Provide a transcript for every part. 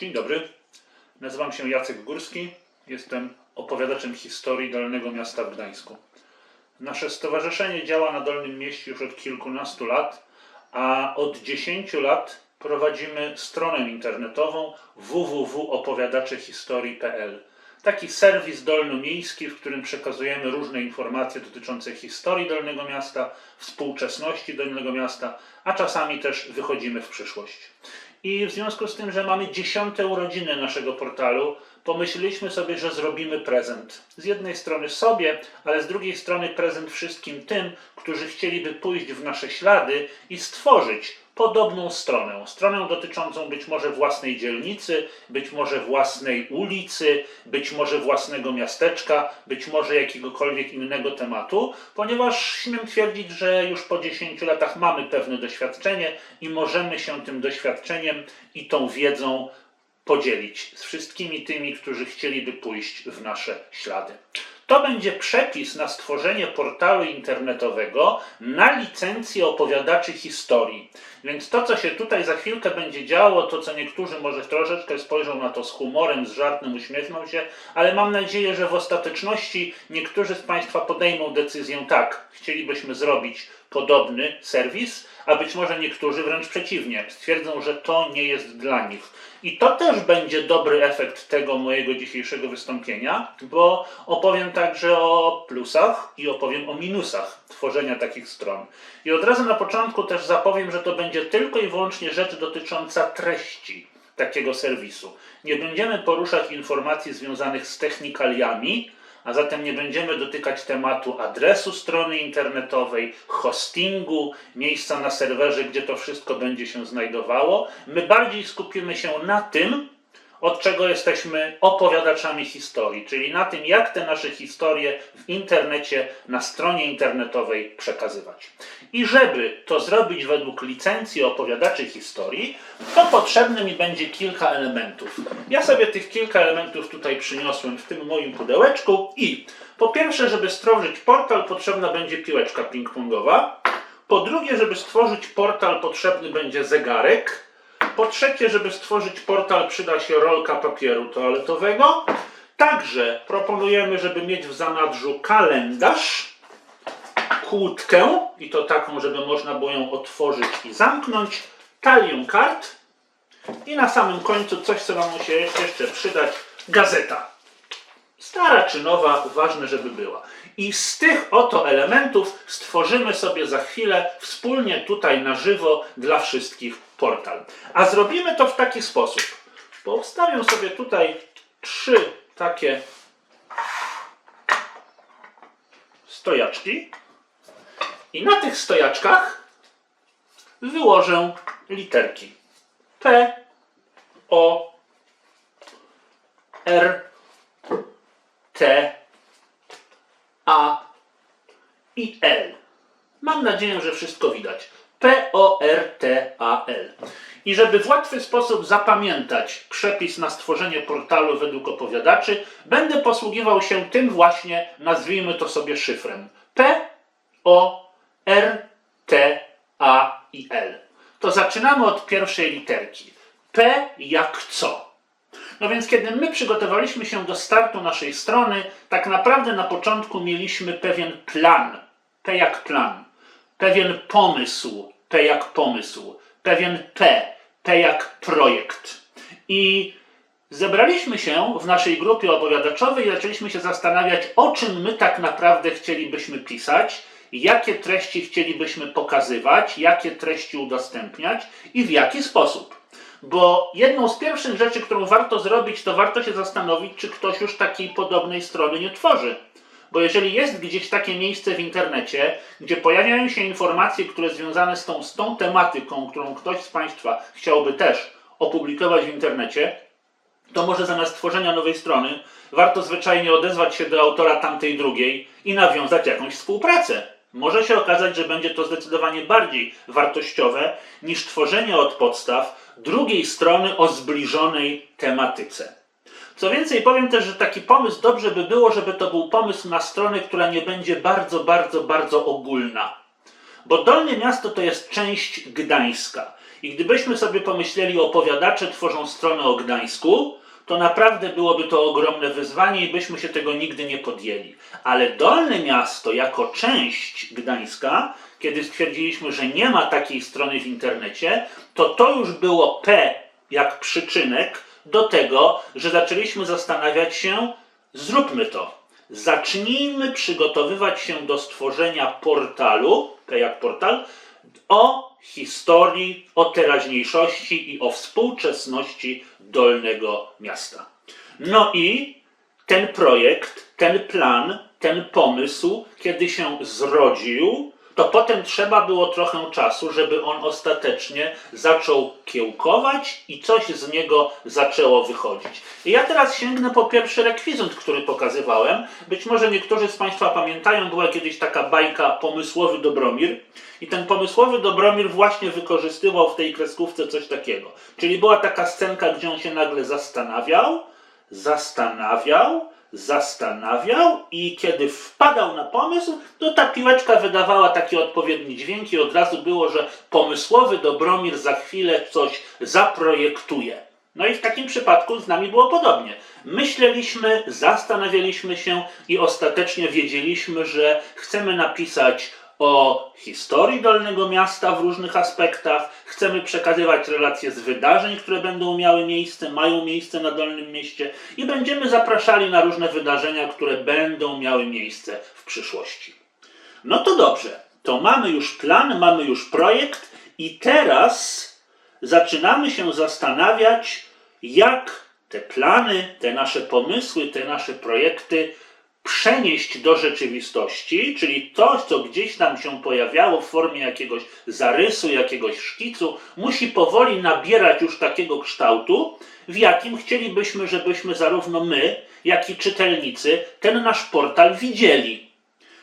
Dzień dobry. Nazywam się Jacek Górski. Jestem opowiadaczem historii Dolnego Miasta w Gdańsku. Nasze stowarzyszenie działa na Dolnym Mieście już od kilkunastu lat, a od 10 lat prowadzimy stronę internetową www.opowiadaczehistorii.pl. Taki serwis dolnomiejski, w którym przekazujemy różne informacje dotyczące historii Dolnego Miasta, współczesności Dolnego Miasta, a czasami też wychodzimy w przyszłość. I w związku z tym, że mamy dziesiąte urodziny naszego portalu, pomyśleliśmy sobie, że zrobimy prezent. Z jednej strony sobie, ale z drugiej strony prezent wszystkim tym, którzy chcieliby pójść w nasze ślady i stworzyć podobną stronę. Stronę dotyczącą być może własnej dzielnicy, być może własnej ulicy, być może własnego miasteczka, być może jakiegokolwiek innego tematu, ponieważ śmiem twierdzić, że już po 10 latach mamy pewne doświadczenie i możemy się tym doświadczeniem i tą wiedzą podzielić z wszystkimi tymi, którzy chcieliby pójść w nasze ślady. To będzie przepis na stworzenie portalu internetowego na licencję opowiadaczy historii. Więc to, co się tutaj za chwilkę będzie działo, to co niektórzy może troszeczkę spojrzą na to z humorem, z żartem, uśmiechną się, ale mam nadzieję, że w ostateczności niektórzy z Państwa podejmą decyzję tak, chcielibyśmy zrobić podobny serwis, a być może niektórzy wręcz przeciwnie, stwierdzą, że to nie jest dla nich. I to też będzie dobry efekt tego mojego dzisiejszego wystąpienia, bo opowiem także o plusach i opowiem o minusach tworzenia takich stron. I od razu na początku też zapowiem, że to będzie tylko i wyłącznie rzecz dotycząca treści takiego serwisu. Nie będziemy poruszać informacji związanych z technikaliami, a zatem nie będziemy dotykać tematu adresu strony internetowej, hostingu, miejsca na serwerze, gdzie to wszystko będzie się znajdowało. My bardziej skupimy się na tym, od czego jesteśmy opowiadaczami historii, czyli na tym, jak te nasze historie w internecie, na stronie internetowej przekazywać. I żeby to zrobić według licencji opowiadaczy historii, to potrzebne mi będzie kilka elementów. Ja sobie tych kilka elementów tutaj przyniosłem w tym moim pudełeczku i po pierwsze, żeby stworzyć portal, potrzebna będzie piłeczka ping-pongowa. Po drugie, żeby stworzyć portal, potrzebny będzie zegarek. Po trzecie, żeby stworzyć portal, przyda się rolka papieru toaletowego. Także proponujemy, żeby mieć w zanadrzu kalendarz, kłódkę, i to taką, żeby można było ją otworzyć i zamknąć, talię kart i na samym końcu coś, co Wam się jeszcze przydać, gazeta. Stara czy nowa, ważne, żeby była. I z tych oto elementów stworzymy sobie za chwilę wspólnie tutaj na żywo dla wszystkich portal. A zrobimy to w taki sposób. Powstawię sobie tutaj trzy takie stojaczki i na tych stojaczkach wyłożę literki P, O, R, T, A i L. Mam nadzieję, że wszystko widać. P, O, R, T, A, L. I żeby w łatwy sposób zapamiętać przepis na stworzenie portalu według opowiadaczy, będę posługiwał się tym właśnie, nazwijmy to sobie szyfrem. P, O, R, T, A i L. To zaczynamy od pierwszej literki. P jak co? No więc kiedy my przygotowaliśmy się do startu naszej strony, tak naprawdę na początku mieliśmy pewien plan. P jak plan. Pewien pomysł. P jak pomysł. Pewien P. P jak projekt. I zebraliśmy się w naszej grupie opowiadaczowej i zaczęliśmy się zastanawiać, o czym my tak naprawdę chcielibyśmy pisać, jakie treści chcielibyśmy pokazywać, jakie treści udostępniać i w jaki sposób. Bo jedną z pierwszych rzeczy, którą warto zrobić, to warto się zastanowić, czy ktoś już takiej podobnej strony nie tworzy. Bo jeżeli jest gdzieś takie miejsce w internecie, gdzie pojawiają się informacje, które związane tą, z tą tematyką, którą ktoś z Państwa chciałby też opublikować w internecie, to może zamiast tworzenia nowej strony, warto zwyczajnie odezwać się do autora tamtej drugiej i nawiązać jakąś współpracę. Może się okazać, że będzie to zdecydowanie bardziej wartościowe niż tworzenie od podstaw drugiej strony o zbliżonej tematyce. Co więcej, powiem też, że taki pomysł dobrze by było, żeby to był pomysł na stronę, która nie będzie bardzo, bardzo, bardzo ogólna. Bo Dolne Miasto to jest część Gdańska. I gdybyśmy sobie pomyśleli, opowiadacze tworzą stronę o Gdańsku, to naprawdę byłoby to ogromne wyzwanie i byśmy się tego nigdy nie podjęli. Ale Dolne Miasto jako część Gdańska, kiedy stwierdziliśmy, że nie ma takiej strony w internecie, to to już było P jak przyczynek do tego, że zaczęliśmy zastanawiać się, zróbmy to. Zacznijmy przygotowywać się do stworzenia portalu, P jak portal, o historii, o teraźniejszości i o współczesności Dolnego Miasta. No i ten projekt, ten plan, ten pomysł, kiedy się zrodził, to potem trzeba było trochę czasu, żeby on ostatecznie zaczął kiełkować i coś z niego zaczęło wychodzić. I ja teraz sięgnę po pierwszy rekwizyt, który pokazywałem. Być może niektórzy z Państwa pamiętają, była kiedyś taka bajka Pomysłowy Dobromir. I ten pomysłowy Dobromir właśnie wykorzystywał w tej kreskówce coś takiego. Czyli była taka scenka, gdzie on się nagle zastanawiał, zastanawiał, zastanawiał i kiedy wpadał na pomysł, to ta piłeczka wydawała taki odpowiedni dźwięk i od razu było, że pomysłowy Dobromir za chwilę coś zaprojektuje. No i w takim przypadku z nami było podobnie. Myśleliśmy, zastanawialiśmy się i ostatecznie wiedzieliśmy, że chcemy napisać o historii Dolnego Miasta w różnych aspektach. Chcemy przekazywać relacje z wydarzeń, które będą miały miejsce, mają miejsce na Dolnym Mieście i będziemy zapraszali na różne wydarzenia, które będą miały miejsce w przyszłości. No to dobrze, to mamy już plan, mamy już projekt i teraz zaczynamy się zastanawiać, jak te plany, te nasze pomysły, te nasze projekty przenieść do rzeczywistości, czyli to, co gdzieś tam się pojawiało w formie jakiegoś zarysu, jakiegoś szkicu, musi powoli nabierać już takiego kształtu, w jakim chcielibyśmy, żebyśmy zarówno my, jak i czytelnicy ten nasz portal widzieli.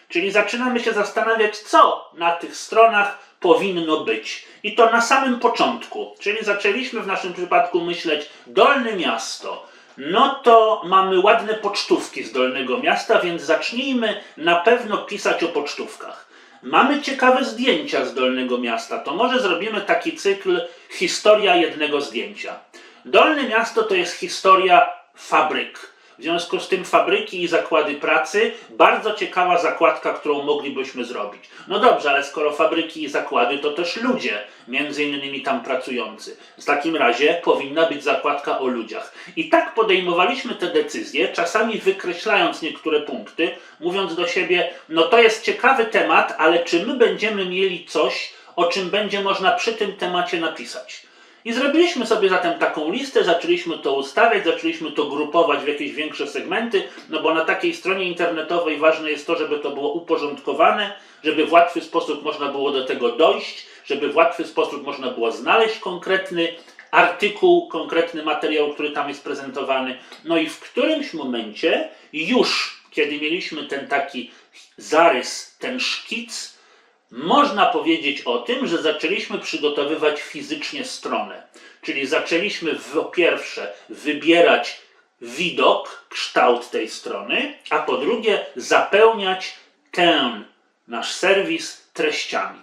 Czyli zaczynamy się zastanawiać, co na tych stronach powinno być. I to na samym początku. Czyli zaczęliśmy w naszym przypadku myśleć Dolne Miasto. No to mamy ładne pocztówki z Dolnego Miasta, więc zacznijmy na pewno pisać o pocztówkach. Mamy ciekawe zdjęcia z Dolnego Miasta, to może zrobimy taki cykl Historia jednego zdjęcia. Dolne Miasto to jest historia fabryk. W związku z tym fabryki i zakłady pracy, bardzo ciekawa zakładka, którą moglibyśmy zrobić. No dobrze, ale skoro fabryki i zakłady, to też ludzie, między innymi tam pracujący. W takim razie powinna być zakładka o ludziach. I tak podejmowaliśmy te decyzje, czasami wykreślając niektóre punkty, mówiąc do siebie, no to jest ciekawy temat, ale czy my będziemy mieli coś, o czym będzie można przy tym temacie napisać? I zrobiliśmy sobie zatem taką listę, zaczęliśmy to ustawiać, zaczęliśmy to grupować w jakieś większe segmenty, no bo na takiej stronie internetowej ważne jest to, żeby to było uporządkowane, żeby w łatwy sposób można było do tego dojść, żeby w łatwy sposób można było znaleźć konkretny artykuł, konkretny materiał, który tam jest prezentowany. No i w którymś momencie już, kiedy mieliśmy ten taki zarys, ten szkic, można powiedzieć o tym, że zaczęliśmy przygotowywać fizycznie stronę. Czyli zaczęliśmy po pierwsze wybierać widok, kształt tej strony, a po drugie zapełniać ten nasz serwis treściami.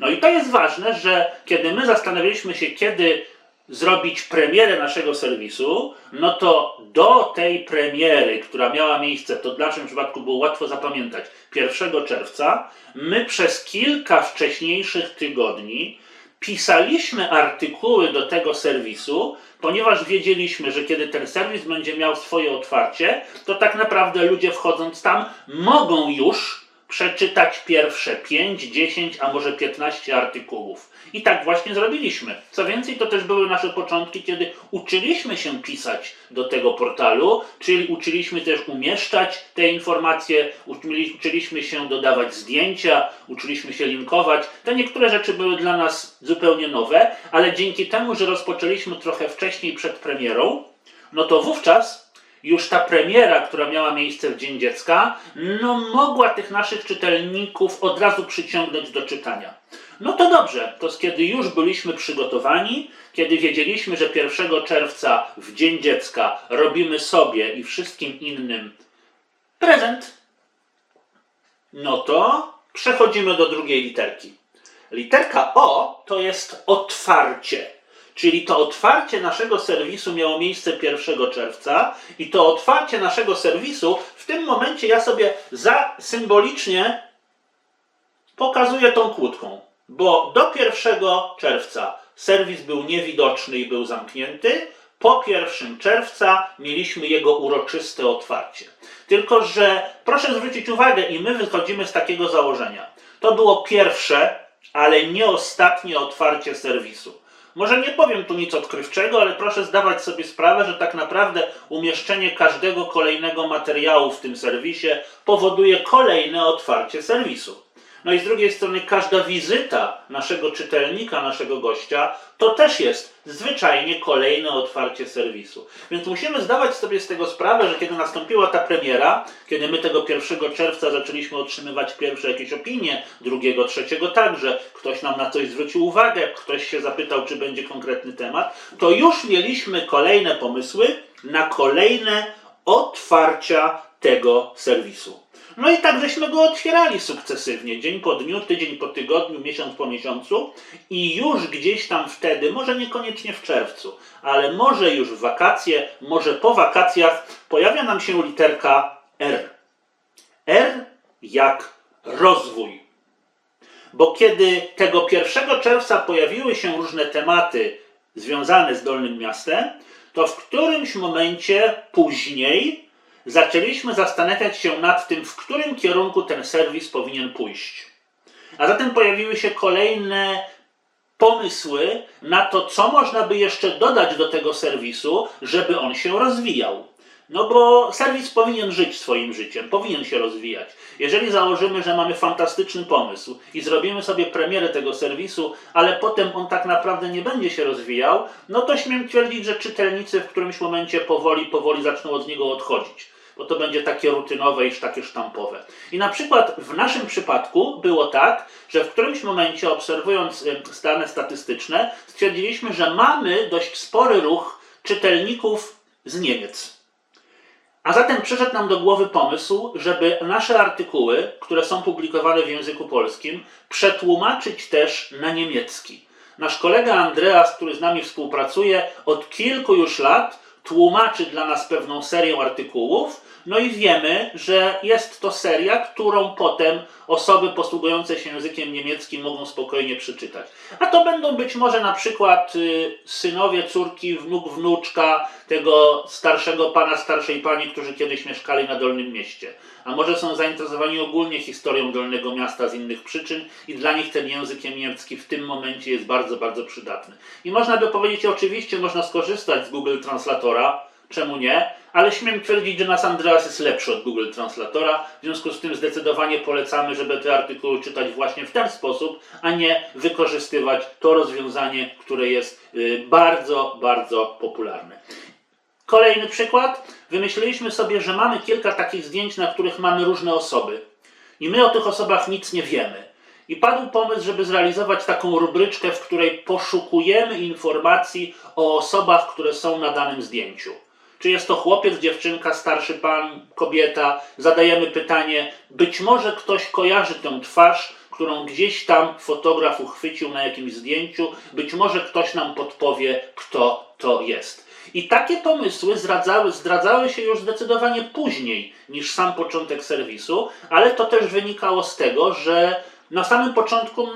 No i to jest ważne, że kiedy my zastanawialiśmy się, kiedy zrobić premierę naszego serwisu, no to do tej premiery, która miała miejsce, to w naszym przypadku było łatwo zapamiętać, 1 czerwca, my przez kilka wcześniejszych tygodni pisaliśmy artykuły do tego serwisu, ponieważ wiedzieliśmy, że kiedy ten serwis będzie miał swoje otwarcie, to tak naprawdę ludzie wchodząc tam mogą już przeczytać pierwsze 5, 10, a może 15 artykułów. I tak właśnie zrobiliśmy. Co więcej, to też były nasze początki, kiedy uczyliśmy się pisać do tego portalu, czyli uczyliśmy też umieszczać te informacje, uczyli- uczyliśmy się dodawać zdjęcia, uczyliśmy się linkować. Te niektóre rzeczy były dla nas zupełnie nowe, ale dzięki temu, że rozpoczęliśmy trochę wcześniej przed premierą, no to wówczas już ta premiera, która miała miejsce w Dzień Dziecka, no mogła tych naszych czytelników od razu przyciągnąć do czytania. No to dobrze, to kiedy już byliśmy przygotowani, kiedy wiedzieliśmy, że 1 czerwca w Dzień Dziecka robimy sobie i wszystkim innym prezent, no to przechodzimy do drugiej literki. Literka O to jest otwarcie. Czyli to otwarcie naszego serwisu miało miejsce 1 czerwca i to otwarcie naszego serwisu w tym momencie ja sobie za symbolicznie pokazuję tą kłódką, bo do 1 czerwca serwis był niewidoczny i był zamknięty. Po 1 czerwca mieliśmy jego uroczyste otwarcie. Tylko, że proszę zwrócić uwagę, i my wychodzimy z takiego założenia. To było pierwsze, ale nie ostatnie otwarcie serwisu. Może nie powiem tu nic odkrywczego, ale proszę zdawać sobie sprawę, że tak naprawdę umieszczenie każdego kolejnego materiału w tym serwisie powoduje kolejne otwarcie serwisu. No i z drugiej strony każda wizyta naszego czytelnika, naszego gościa, to też jest zwyczajnie kolejne otwarcie serwisu. Więc musimy zdawać sobie z tego sprawę, że kiedy nastąpiła ta premiera, kiedy my tego 1 czerwca zaczęliśmy otrzymywać pierwsze jakieś opinie, drugiego, trzeciego także, ktoś nam na coś zwrócił uwagę, ktoś się zapytał, czy będzie konkretny temat, to już mieliśmy kolejne pomysły na kolejne otwarcia tego serwisu. No i tak żeśmy go otwierali sukcesywnie, dzień po dniu, tydzień po tygodniu, miesiąc po miesiącu i już gdzieś tam wtedy, może niekoniecznie w czerwcu, ale może już w wakacje, może po wakacjach pojawia nam się literka R. R jak rozwój. Bo kiedy tego 1 czerwca pojawiły się różne tematy związane z Dolnym Miastem, to w którymś momencie później zaczęliśmy zastanawiać się nad tym, w którym kierunku ten serwis powinien pójść. A zatem pojawiły się kolejne pomysły na to, co można by jeszcze dodać do tego serwisu, żeby on się rozwijał. No bo serwis powinien żyć swoim życiem, powinien się rozwijać. Jeżeli założymy, że mamy fantastyczny pomysł i zrobimy sobie premierę tego serwisu, ale potem on tak naprawdę nie będzie się rozwijał, no to śmiem twierdzić, że czytelnicy w którymś momencie powoli, powoli zaczną od niego odchodzić bo to będzie takie rutynowe i takie sztampowe. I na przykład w naszym przypadku było tak, że w którymś momencie obserwując dane statystyczne, stwierdziliśmy, że mamy dość spory ruch czytelników z Niemiec. A zatem przyszedł nam do głowy pomysł, żeby nasze artykuły, które są publikowane w języku polskim, przetłumaczyć też na niemiecki. Nasz kolega Andreas, który z nami współpracuje, od kilku już lat tłumaczy dla nas pewną serię artykułów, no i wiemy, że jest to seria, którą potem osoby posługujące się językiem niemieckim mogą spokojnie przeczytać. A to będą być może na przykład y, synowie, córki, wnuk, wnuczka tego starszego pana, starszej pani, którzy kiedyś mieszkali na Dolnym Mieście. A może są zainteresowani ogólnie historią Dolnego Miasta z innych przyczyn i dla nich ten język niemiecki w tym momencie jest bardzo, bardzo przydatny. I można by powiedzieć, oczywiście można skorzystać z Google Translatora, czemu nie? Ale śmiem twierdzić, że nas Andreas jest lepszy od Google Translatora, w związku z tym zdecydowanie polecamy, żeby te artykuły czytać właśnie w ten sposób, a nie wykorzystywać to rozwiązanie, które jest y, bardzo, bardzo popularne. Kolejny przykład. Wymyśliliśmy sobie, że mamy kilka takich zdjęć, na których mamy różne osoby. I my o tych osobach nic nie wiemy. I padł pomysł, żeby zrealizować taką rubryczkę, w której poszukujemy informacji o osobach, które są na danym zdjęciu. Czy jest to chłopiec, dziewczynka, starszy pan, kobieta? Zadajemy pytanie, być może ktoś kojarzy tę twarz, którą gdzieś tam fotograf uchwycił na jakimś zdjęciu, być może ktoś nam podpowie, kto to jest. I takie pomysły zdradzały, zdradzały się już zdecydowanie później niż sam początek serwisu, ale to też wynikało z tego, że na samym początku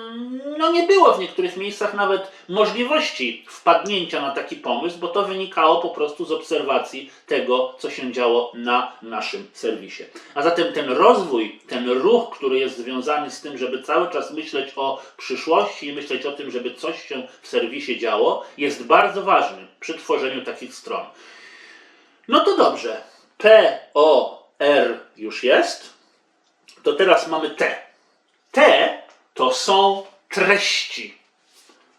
no nie było w niektórych miejscach nawet możliwości wpadnięcia na taki pomysł, bo to wynikało po prostu z obserwacji tego, co się działo na naszym serwisie. A zatem ten rozwój, ten ruch, który jest związany z tym, żeby cały czas myśleć o przyszłości i myśleć o tym, żeby coś się w serwisie działo, jest bardzo ważny przy tworzeniu takich stron. No to dobrze. P, O, R już jest. To teraz mamy T. Te to są treści.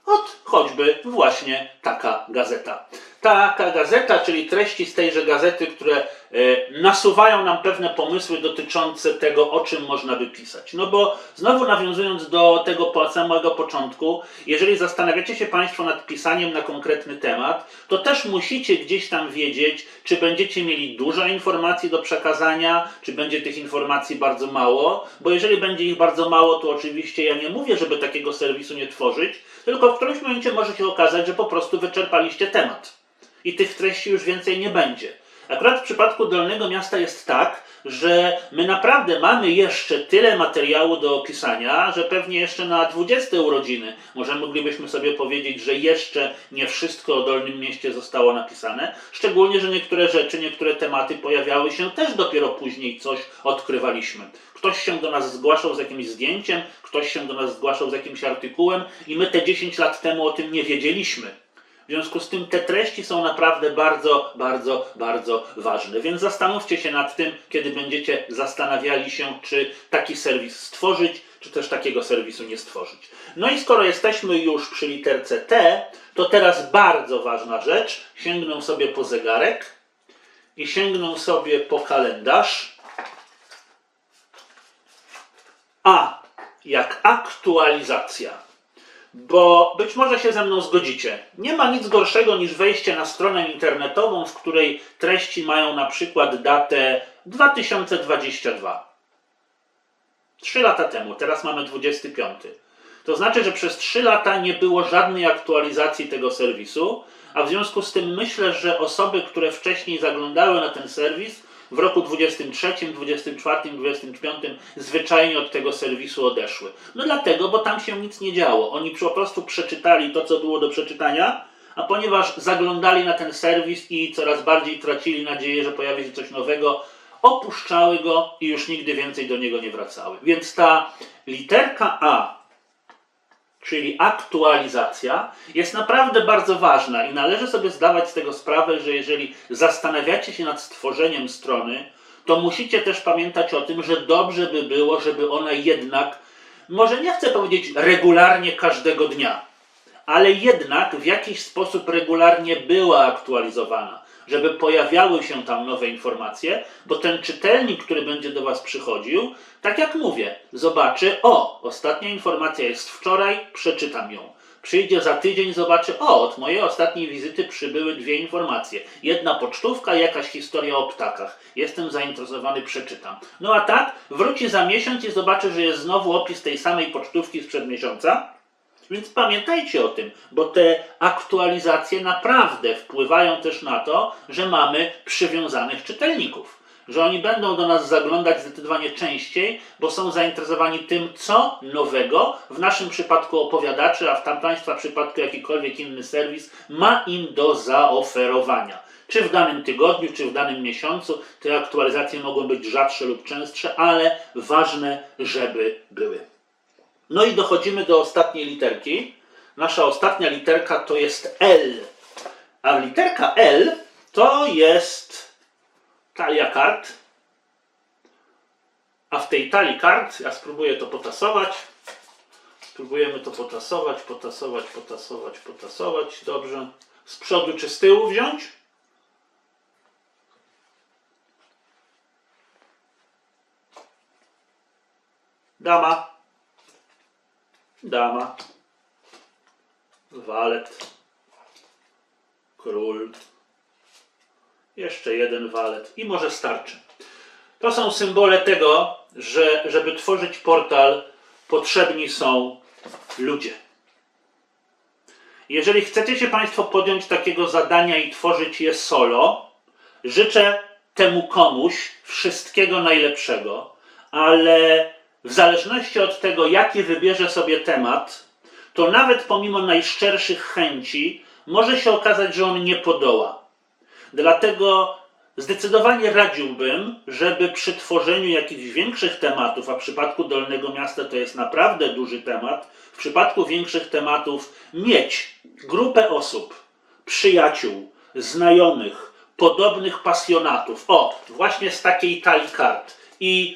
Ot choćby właśnie taka gazeta. taka gazeta, czyli treści z tejże gazety, które e, nasuwają nam pewne pomysły dotyczące tego, o czym można by pisać. No bo znowu nawiązując do tego samego początku, jeżeli zastanawiacie się Państwo nad pisaniem na konkretny temat, to też musicie gdzieś tam wiedzieć, czy będziecie mieli dużo informacji do przekazania, czy będzie tych informacji bardzo mało, bo jeżeli będzie ich bardzo mało, to oczywiście ja nie mówię, żeby takiego serwisu nie tworzyć, tylko w którymś momencie może się okazać, że po prostu wyczerpaliście temat i tych treści już więcej nie będzie. Akurat w przypadku Dolnego Miasta jest tak, że my naprawdę mamy jeszcze tyle materiału do opisania, że pewnie jeszcze na 20 urodziny może moglibyśmy sobie powiedzieć, że jeszcze nie wszystko o Dolnym Mieście zostało napisane. Szczególnie, że niektóre rzeczy, niektóre tematy pojawiały się też dopiero później, coś odkrywaliśmy. Ktoś się do nas zgłaszał z jakimś zdjęciem, ktoś się do nas zgłaszał z jakimś artykułem i my te 10 lat temu o tym nie wiedzieliśmy. W związku z tym te treści są naprawdę bardzo, bardzo, bardzo ważne. Więc zastanówcie się nad tym, kiedy będziecie zastanawiali się, czy taki serwis stworzyć, czy też takiego serwisu nie stworzyć. No i skoro jesteśmy już przy literce T, to teraz bardzo ważna rzecz. Sięgnę sobie po zegarek i sięgnę sobie po kalendarz. A jak aktualizacja bo być może się ze mną zgodzicie. Nie ma nic gorszego niż wejście na stronę internetową, w której treści mają na przykład datę 2022. Trzy lata temu, teraz mamy 25. To znaczy, że przez 3 lata nie było żadnej aktualizacji tego serwisu, a w związku z tym myślę, że osoby, które wcześniej zaglądały na ten serwis, w roku 23, 24, 25 zwyczajnie od tego serwisu odeszły. No dlatego, bo tam się nic nie działo. Oni po prostu przeczytali to, co było do przeczytania, a ponieważ zaglądali na ten serwis i coraz bardziej tracili nadzieję, że pojawi się coś nowego, opuszczały go i już nigdy więcej do niego nie wracały. Więc ta literka A czyli aktualizacja, jest naprawdę bardzo ważna i należy sobie zdawać z tego sprawę, że jeżeli zastanawiacie się nad stworzeniem strony, to musicie też pamiętać o tym, że dobrze by było, żeby ona jednak, może nie chcę powiedzieć regularnie każdego dnia, ale jednak w jakiś sposób regularnie była aktualizowana, żeby pojawiały się tam nowe informacje, bo ten czytelnik, który będzie do Was przychodził, tak jak mówię, zobaczy, o, ostatnia informacja jest wczoraj, przeczytam ją. Przyjdzie za tydzień, zobaczy, o, od mojej ostatniej wizyty przybyły dwie informacje. Jedna pocztówka jakaś historia o ptakach. Jestem zainteresowany, przeczytam. No a tak, wróci za miesiąc i zobaczy, że jest znowu opis tej samej pocztówki sprzed miesiąca. Więc pamiętajcie o tym, bo te aktualizacje naprawdę wpływają też na to, że mamy przywiązanych czytelników. Że oni będą do nas zaglądać zdecydowanie częściej, bo są zainteresowani tym, co nowego w naszym przypadku opowiadaczy, a w tam Państwa przypadku jakikolwiek inny serwis ma im do zaoferowania. Czy w danym tygodniu, czy w danym miesiącu te aktualizacje mogą być rzadsze lub częstsze, ale ważne, żeby były. No i dochodzimy do ostatniej literki. Nasza ostatnia literka to jest L. A literka L to jest talia kart. A w tej talii kart, ja spróbuję to potasować. Spróbujemy to potasować, potasować, potasować, potasować. Dobrze. Z przodu czy z tyłu wziąć? Dama dama, walet, król, jeszcze jeden walet i może starczy. To są symbole tego, że żeby tworzyć portal, potrzebni są ludzie. Jeżeli chcecie się Państwo podjąć takiego zadania i tworzyć je solo, życzę temu komuś wszystkiego najlepszego, ale w zależności od tego, jaki wybierze sobie temat, to nawet pomimo najszczerszych chęci może się okazać, że on nie podoła. Dlatego zdecydowanie radziłbym, żeby przy tworzeniu jakichś większych tematów, a w przypadku Dolnego Miasta to jest naprawdę duży temat, w przypadku większych tematów mieć grupę osób, przyjaciół, znajomych, podobnych pasjonatów, o, właśnie z takiej talii kart i,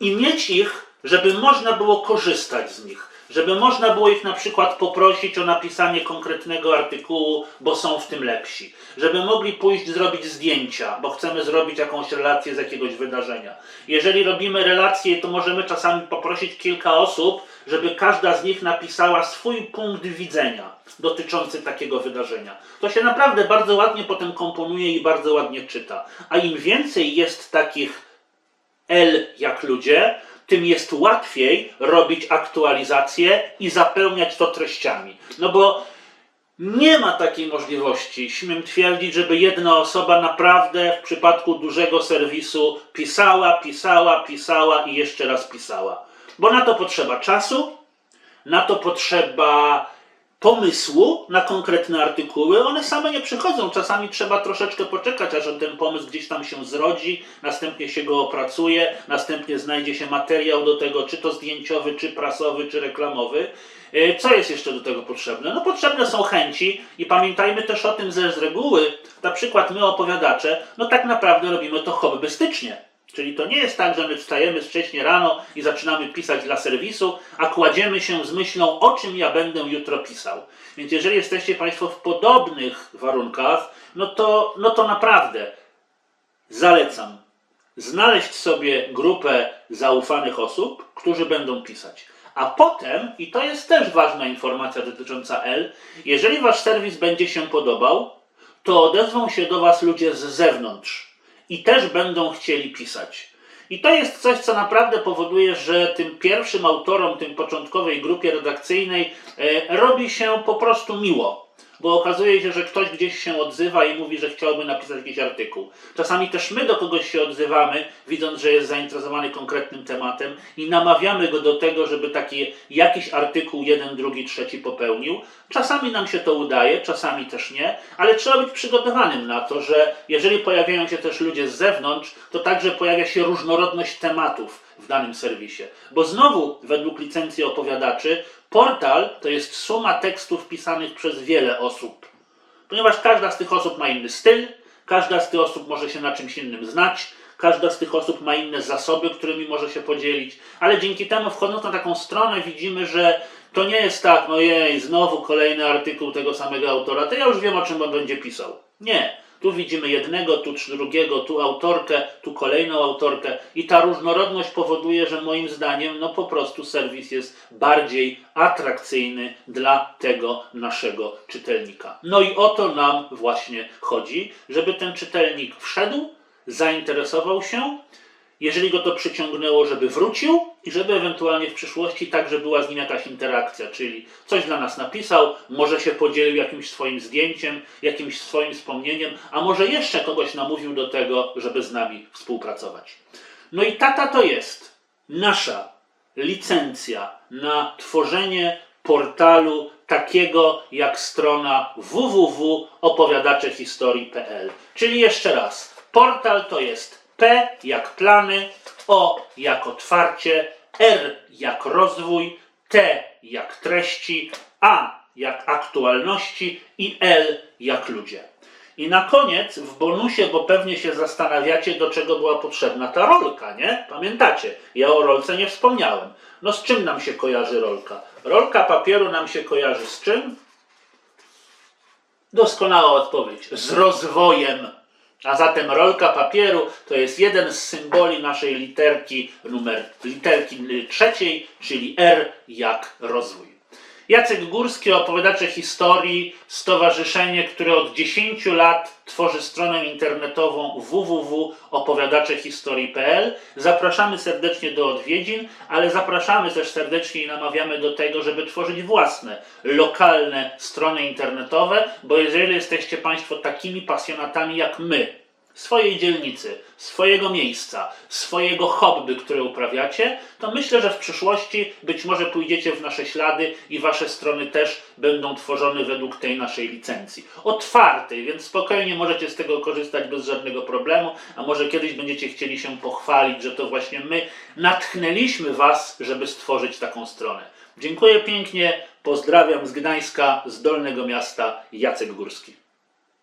i mieć ich żeby można było korzystać z nich, żeby można było ich na przykład poprosić o napisanie konkretnego artykułu, bo są w tym lepsi. Żeby mogli pójść zrobić zdjęcia, bo chcemy zrobić jakąś relację z jakiegoś wydarzenia. Jeżeli robimy relacje, to możemy czasami poprosić kilka osób, żeby każda z nich napisała swój punkt widzenia dotyczący takiego wydarzenia. To się naprawdę bardzo ładnie potem komponuje i bardzo ładnie czyta. A im więcej jest takich L jak ludzie, tym jest łatwiej robić aktualizacje i zapełniać to treściami. No bo nie ma takiej możliwości, śmiem twierdzić, żeby jedna osoba naprawdę w przypadku dużego serwisu pisała, pisała, pisała i jeszcze raz pisała. Bo na to potrzeba czasu, na to potrzeba pomysłu na konkretne artykuły. One same nie przychodzą. Czasami trzeba troszeczkę poczekać, aż ten pomysł gdzieś tam się zrodzi, następnie się go opracuje, następnie znajdzie się materiał do tego, czy to zdjęciowy, czy prasowy, czy reklamowy. E, Co jest jeszcze do tego potrzebne? No potrzebne są chęci i pamiętajmy też o tym, że z reguły, na przykład my opowiadacze, no tak naprawdę robimy to hobbystycznie. Czyli to nie jest tak, że my wstajemy wcześnie rano i zaczynamy pisać dla serwisu, a kładziemy się z myślą, o czym ja będę jutro pisał. Więc jeżeli jesteście Państwo w podobnych warunkach, no to, no to naprawdę zalecam znaleźć sobie grupę zaufanych osób, którzy będą pisać. A potem, i to jest też ważna informacja dotycząca L, jeżeli Wasz serwis będzie się podobał, to odezwą się do Was ludzie z zewnątrz i też będą chcieli pisać. I to jest coś, co naprawdę powoduje, że tym pierwszym autorom, tym początkowej grupie redakcyjnej e, robi się po prostu miło. Bo okazuje się, że ktoś gdzieś się odzywa i mówi, że chciałby napisać jakiś artykuł. Czasami też my do kogoś się odzywamy, widząc, że jest zainteresowany konkretnym tematem i namawiamy go do tego, żeby taki jakiś artykuł jeden, drugi, trzeci popełnił. Czasami nam się to udaje, czasami też nie, ale trzeba być przygotowanym na to, że jeżeli pojawiają się też ludzie z zewnątrz, to także pojawia się różnorodność tematów w danym serwisie. Bo znowu, według licencji opowiadaczy, portal to jest suma tekstów pisanych przez wiele osób. Ponieważ każda z tych osób ma inny styl, każda z tych osób może się na czymś innym znać, każda z tych osób ma inne zasoby, którymi może się podzielić, ale dzięki temu wchodząc na taką stronę widzimy, że to nie jest tak, no jej, znowu kolejny artykuł tego samego autora, to ja już wiem o czym on będzie pisał. Nie. Tu widzimy jednego, tu drugiego, tu autorkę, tu kolejną autorkę i ta różnorodność powoduje, że moim zdaniem no po prostu serwis jest bardziej atrakcyjny dla tego naszego czytelnika. No i o to nam właśnie chodzi, żeby ten czytelnik wszedł, zainteresował się, jeżeli go to przyciągnęło, żeby wrócił i żeby ewentualnie w przyszłości także była z nim jakaś interakcja, czyli coś dla nas napisał, może się podzielił jakimś swoim zdjęciem, jakimś swoim wspomnieniem, a może jeszcze kogoś namówił do tego, żeby z nami współpracować. No i taka to jest nasza licencja na tworzenie portalu takiego jak strona www.opowiadaczehistorii.pl. Czyli jeszcze raz, portal to jest P jak plany, O jak otwarcie, R jak rozwój, T jak treści, A jak aktualności i L jak ludzie. I na koniec w bonusie, bo pewnie się zastanawiacie, do czego była potrzebna ta rolka, nie? Pamiętacie? Ja o rolce nie wspomniałem. No z czym nam się kojarzy rolka? Rolka papieru nam się kojarzy z czym? Doskonała odpowiedź. Z rozwojem. A zatem rolka papieru to jest jeden z symboli naszej literki numer literki trzeciej, czyli R jak rozwój. Jacek Górski, opowiadacze historii, stowarzyszenie, które od 10 lat tworzy stronę internetową www.opowiadaczehistorii.pl. Zapraszamy serdecznie do odwiedzin, ale zapraszamy też serdecznie i namawiamy do tego, żeby tworzyć własne, lokalne strony internetowe, bo jeżeli jesteście Państwo takimi pasjonatami jak my, swojej dzielnicy, swojego miejsca, swojego hobby, które uprawiacie, to myślę, że w przyszłości być może pójdziecie w nasze ślady i wasze strony też będą tworzone według tej naszej licencji. Otwartej, więc spokojnie możecie z tego korzystać bez żadnego problemu, a może kiedyś będziecie chcieli się pochwalić, że to właśnie my natchnęliśmy was, żeby stworzyć taką stronę. Dziękuję pięknie, pozdrawiam z Gdańska, z Dolnego Miasta, Jacek Górski.